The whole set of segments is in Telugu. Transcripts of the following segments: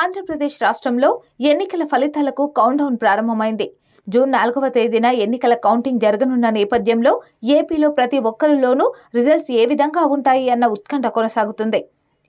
ఆంధ్రప్రదేశ్ రాష్ట్రంలో ఎన్నికల ఫలితాలకు కౌంట్డౌన్ ప్రారంభమైంది. జూన్ నాలుగవ తేదీన ఎన్నికల కౌంటింగ్ జరగనున్న నేపథ్యంలో ఏపీలో ప్రతి ఒక్కరిలోనూ రిజల్ట్స్ ఏ విధంగా ఉంటాయి అన్న ఉత్కంఠ కొనసాగుతుంది.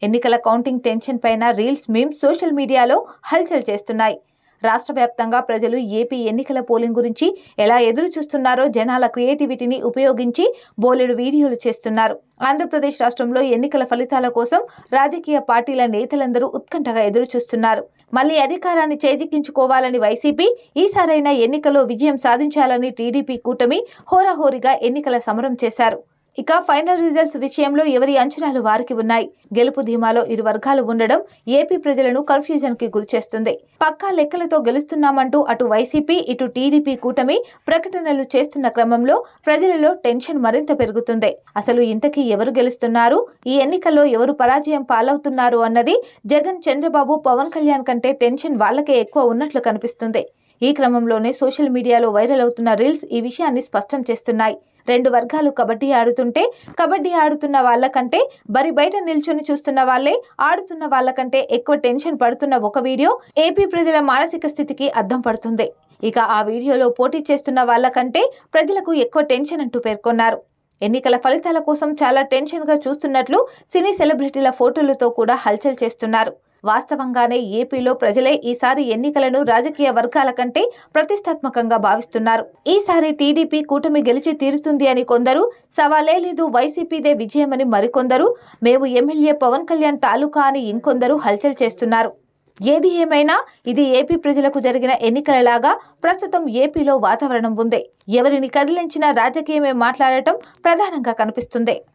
ఎన్నికల కౌంటింగ్ టెన్షన్ పైన రీల్స్ మీమ్స్ సోషల్ మీడియాలో హల్చల్ చేస్తున్నాయి. రాష్ట్ర వ్యాప్తంగా ప్రజలు ఏపీ ఎన్నికల పోలింగ్ గురించి ఎలా ఎదురు చూస్తున్నారో జనాల క్రియేటివిటీని ఉపయోగించి బోలెడు వీడియోలు చేస్తున్నారు. ఆంధ్రప్రదేశ్ రాష్ట్రంలో ఎన్నికల ఫలితాల కోసం రాజకీయ పార్టీల నేతలందరూ ఉత్కంఠగా ఎదురు చూస్తున్నారు. మళ్ళీ అధికారాన్ని చేజిక్కించుకోవాలని వైసీపీ ఈసారైనా ఎన్నికలో విజయం సాధించాలని టీడీపీ కూటమి హోరాహోరీగా ఎన్నికల సమరం చేశారు. ఇక ఫైనల్ రిజల్ట్స్ విషయంలో ఎవరి అంచనాలు వారికి ఉన్నాయి? గెలుపు ధీమాలో ఇరు వర్గాలు ఉండడం ఏపీ ప్రజలను కన్ఫ్యూజన్కి గురిచేస్తుంది పక్కా లెక్కలతో గెలుస్తున్నామంటూ అటు వైసీపీ ఇటు టీడీపీ కూటమి ప్రకటనలు చేస్తున్న క్రమంలో ప్రజలలో టెన్షన్ మరింత పెరుగుతుంది. అసలు ఇంతకీ ఎవరు గెలుస్తున్నారు? ఈ ఎన్నికల్లో ఎవరు పరాజయం పాలవుతున్నారు అన్నది జగన్ చంద్రబాబు పవన్ కళ్యాణ్ కంటే టెన్షన్ వాళ్ళకే ఎక్కువ ఉన్నట్లు కనిపిస్తుంది. ఈ క్రమంలోనే సోషల్ మీడియాలో వైరల్ అవుతున్న రీల్స్ ఈ విషయాన్ని స్పష్టం చేస్తున్నాయి. రెండు వర్గాలు కబడ్డీ ఆడుతుంటే కబడ్డీ ఆడుతున్న వాళ్ళకంటే బరి బయట నిల్చొని చూస్తున్న వాళ్ళే ఆడుతున్న వాళ్ళకంటే ఎక్కువ టెన్షన్ పడుతున్న ఒక వీడియో ఏపీ ప్రజల మానసిక స్థితికి అద్దం పడుతుంది. ఇక ఆ వీడియోలో పోటీ చేస్తున్న వాళ్ళకంటే ప్రజలకు ఎక్కువ టెన్షన్ అంటూ పేర్కొన్నారు. ఎన్నికల ఫలితాల కోసం చాలా టెన్షన్గా చూస్తున్నట్లు సినీ సెలబ్రిటీల ఫోటోలతో కూడా హల్చల్ చేస్తున్నారు. వాస్తవంగానే ఏపీలో ప్రజలే ఈసారి ఎన్నికలను రాజకీయ వర్గాల కంటే ప్రతిష్టాత్మకంగా భావిస్తున్నారు. ఈసారి టీడీపీ కూటమి గెలిచి తీరుతుంది అని కొందరు సవాలే లేదు వైసీపీదే విజయమని మరికొందరు మేము ఎమ్మెల్యే పవన్ కళ్యాణ్ తాలూకా అని ఇంకొందరు హల్చల్ చేస్తున్నారు. ఏది ఏమైనా ఇది ఏపీ ప్రజలకు జరిగిన ఎన్నికలలాగా ప్రస్తుతం ఏపీలో వాతావరణం ఉంది. ఎవరిని కదిలించినా రాజకీయమే మాట్లాడటం ప్రధానంగా కనిపిస్తుంది.